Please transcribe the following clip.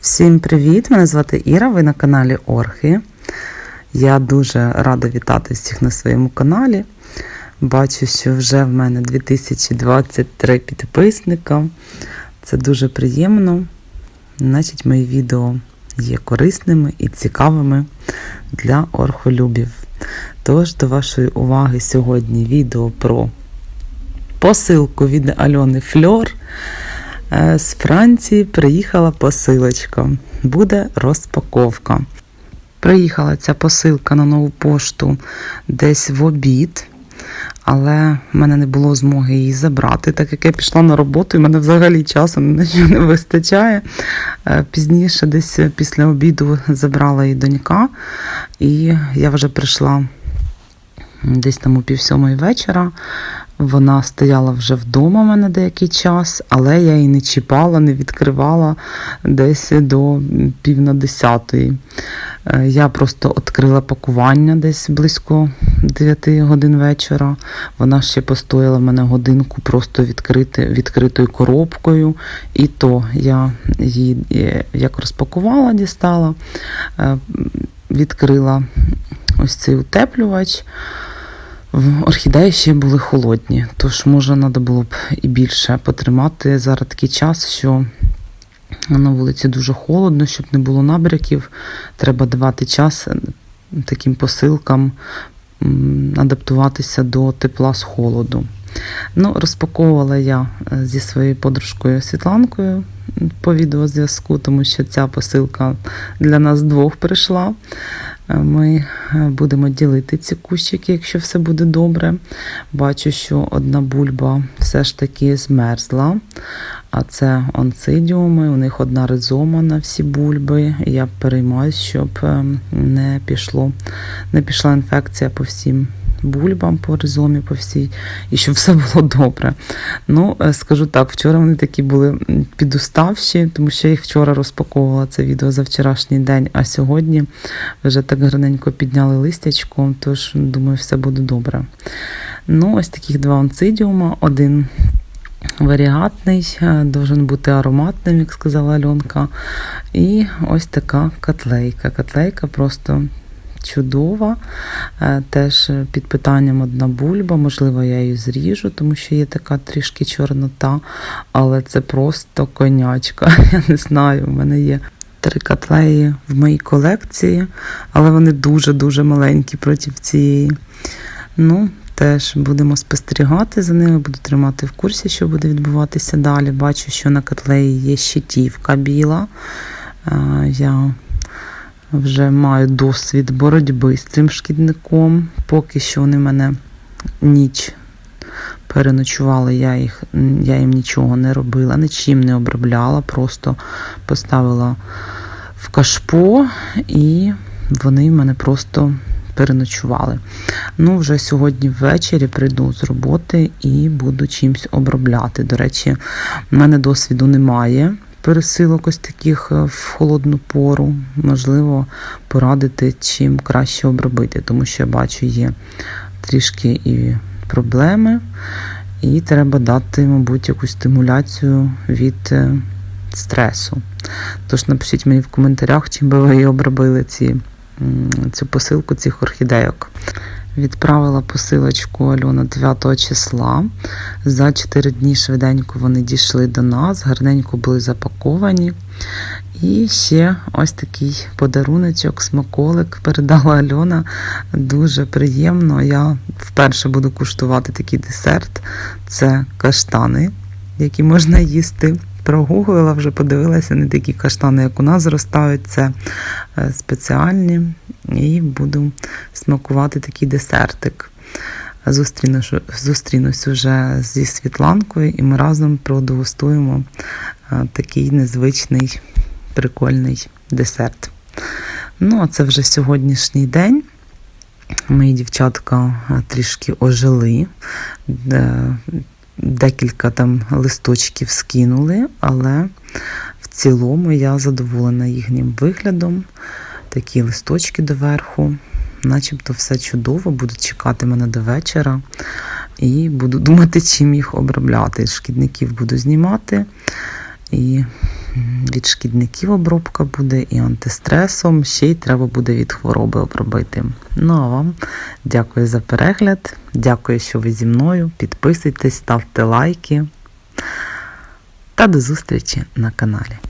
Всім привіт! Мене звати Іра, ви на каналі Орхи. Я дуже рада вітати всіх на своєму каналі. Бачу, що вже в мене 2023 підписника. Це дуже приємно. Значить, мої відео є корисними і цікавими для орхолюбів. Тож, до вашої уваги сьогодні відео про посилку від Альони Фльор. Е, З Франції приїхала посилочка. Буде розпаковка. Приїхала ця посилка на нову пошту десь в обід, але в мене не було змоги її забрати, так як я пішла на роботу, і в мене взагалі часу не вистачає. Е, Пізніше, десь після обіду, забрала її донька, і я вже прийшла десь там у пів сьомої вечора. Вона стояла вже вдома в мене деякий час, але я її не чіпала, не відкривала десь до пів на десятої. Е, Я просто відкрила пакування десь близько 9 годин вечора. Вона ще постояла в мене годинку просто відкрити, відкритою коробкою. І то я її е, як розпакувала, дістала, е, відкрила ось цей утеплювач. Орхідеї ще були холодні, тож може треба було б і більше потримати зараз такий час, що на вулиці дуже холодно, щоб не було набряків. Треба давати час таким посилкам адаптуватися до тепла з холоду. Ну, розпаковувала я е, зі своєю подружкою Світланкою по відеозв'язку, тому що ця посилка для нас двох прийшла. Е, Ми е, будемо ділити ці кущики, якщо все буде добре. Бачу, що одна бульба все ж таки змерзла. А це онцидіуми, у них одна ризома на всі бульби. Я переймаюсь, щоб е, не пішло, не пішла інфекція по всім бульбам, по ризомі, по всій, і щоб все було добре. Ну, е, скажу так, вчора вони такі були підуставші, тому що я їх вчора розпаковувала це відео за вчорашній день, а сьогодні вже так гарненько підняли листячко, тож думаю, все буде добре. Ну, ось таких два онцидіума. Один варіатний, е, должен бути ароматним, як сказала Альонка. І ось така котлейка. Котлейка просто чудова. Е, Теж під питанням одна бульба. Можливо, я її зріжу, тому що є така трішки чорнота, але це просто конячка. Я не знаю, у мене є. Три котлеї в моїй колекції, але вони дуже-дуже маленькі проти цієї. Ну, теж будемо спостерігати за ними, буду тримати в курсі, що буде відбуватися далі. Бачу, що на котлеї є щитівка біла. Е, Я вже маю досвід боротьби з цим шкідником. Поки що вони мене ніч переночували, я, їх, я їм нічого не робила, нічим не обробляла, просто поставила в кашпо і вони в мене просто переночували. Ну, вже сьогодні ввечері прийду з роботи і буду чимось обробляти. До речі, в мене досвіду немає пересилок ось таких е, в холодну пору. Можливо, порадити, чим краще обробити, тому що я бачу, є трішки і проблеми, і треба дати, мабуть, якусь стимуляцію від е, стресу. Тож напишіть мені в коментарях, чим би ви обробили ці, цю посилку цих орхідейок. Відправила посилочку Альона 9 числа. За 4 дні швиденько вони дійшли до нас, гарненько були запаковані. І ще ось такий подаруночок, смаколик передала Альона. Дуже приємно. Я вперше буду куштувати такий десерт. Це каштани, які можна їсти. Прогуглила, вже подивилася, не такі каштани, як у нас зростають. Це е, спеціальні. І буду смакувати такий десертик. Зустрінусь, зустрінусь уже зі Світланкою, і ми разом продегустуємо е, такий незвичний, прикольний десерт. Ну, а це вже сьогоднішній день. Мої дівчатка е, трішки ожили. Декілька там листочків скинули, але в цілому я задоволена їхнім виглядом. Такі листочки доверху, начебто все чудово, будуть чекати мене до вечора і буду думати, чим їх обробляти. Шкідників буду знімати і від шкідників обробка буде, і антистресом, ще й треба буде від хвороби обробити. Ну а вам дякую за перегляд. Дякую, що ви зі мною. Підписуйтесь, ставте лайки. Та до зустрічі на каналі.